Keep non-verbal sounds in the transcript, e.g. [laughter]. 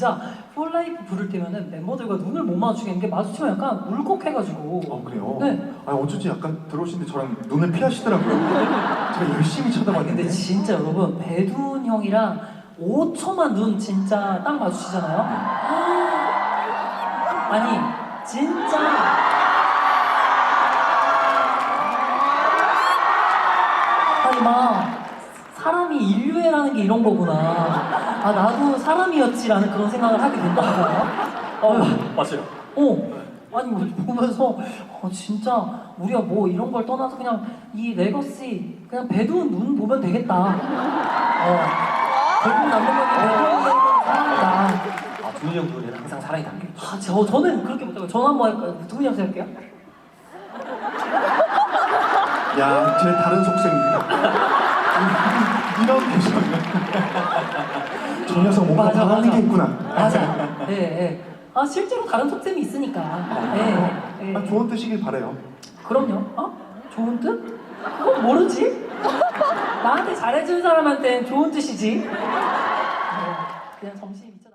진짜 폴라이프 부를 때면은 멤버들과 눈을 못 마주치겠는 게 마주치면 약간 울컥해가지고. 어 그래요? 네. 아 어쩐지 약간 들어오시는데 저랑 눈을 피하시더라고요. [laughs] 제가 열심히 아니 쳐다봤는데. 근데 진짜 여러분 배두훈 형이랑 5초만 눈 진짜 딱 마주치잖아요. [gasps] 아니 진짜 아니 막 사람이 인류애라는 게 이런 거구나. 아 나도 사람이었지라는 그런 생각을 하게 된다고요. 어, 맞아요. 어. 아니 뭐 보면서 어, 진짜 우리가 뭐 이런 걸 떠나서 그냥 이 레거시 그냥 배두훈 눈 보면 되겠다. 어. 결국 남는 건 배두훈 사랑이다. 아, 두훈이 형 눈에는 항상 사랑이 담겨 있죠. 아, 저 저는 그렇게 못하고 전화 한번 할까요? 두분이 형 할게요. 야, 제 다른 속셈입니다. [laughs] 이런 표정이요. 저 녀석 뭔가 맞아, 맞아. 당하는 게 있구나. 맞아. 예, 예. 아 실제로 다른 속셈이 있으니까. 예, 예. 아, 좋은 뜻이길 바래요. 그럼요. 어? 좋은 뜻? 그건 모르지? 나한테 잘해준 사람한테는 좋은 뜻이지. 어.